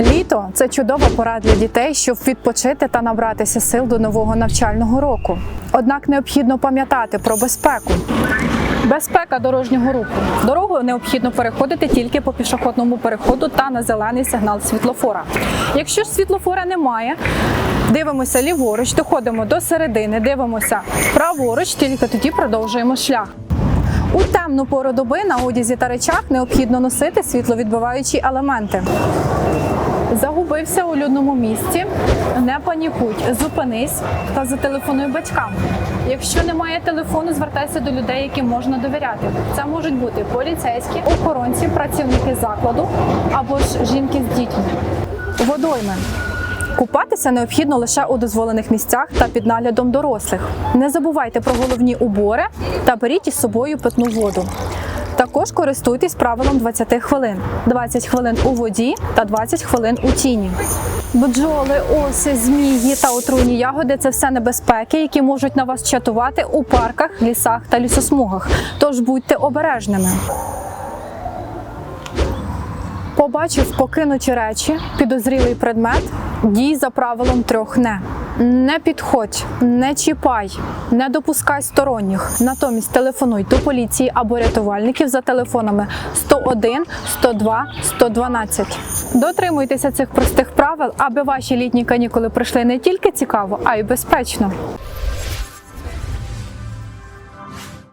Літо це чудова пора для дітей, щоб відпочити та набратися сил до нового навчального року. Однак необхідно пам'ятати про безпеку. Безпека дорожнього руху. Дорогу необхідно переходити тільки по пішохідному переходу та на зелений сигнал світлофора. Якщо ж світлофора немає, дивимося ліворуч, доходимо до середини, дивимося праворуч, тільки тоді продовжуємо шлях. У темну пору доби на одязі та речах необхідно носити світловідбиваючі елементи. Загубився у людному місці. Не панікуй, зупинись та зателефонуй батькам. Якщо немає телефону, звертайся до людей, яким можна довіряти. Це можуть бути поліцейські, охоронці, працівники закладу або ж жінки з дітьми. Водойми. Купатися необхідно лише у дозволених місцях та під наглядом дорослих. Не забувайте про головні убори та беріть із собою питну воду. Також користуйтесь правилом 20 хвилин: 20 хвилин у воді та 20 хвилин у тіні. Бджоли, оси, змії та отруйні ягоди це все небезпеки, які можуть на вас чатувати у парках, лісах та лісосмугах. Тож будьте обережними. Побачив покинуті речі, підозрілий предмет, дій за правилом трьох не. Не підходь, не чіпай, не допускай сторонніх. Натомість телефонуй до поліції або рятувальників за телефонами 101, 102, 112. Дотримуйтеся цих простих правил, аби ваші літні канікули пройшли не тільки цікаво, а й безпечно.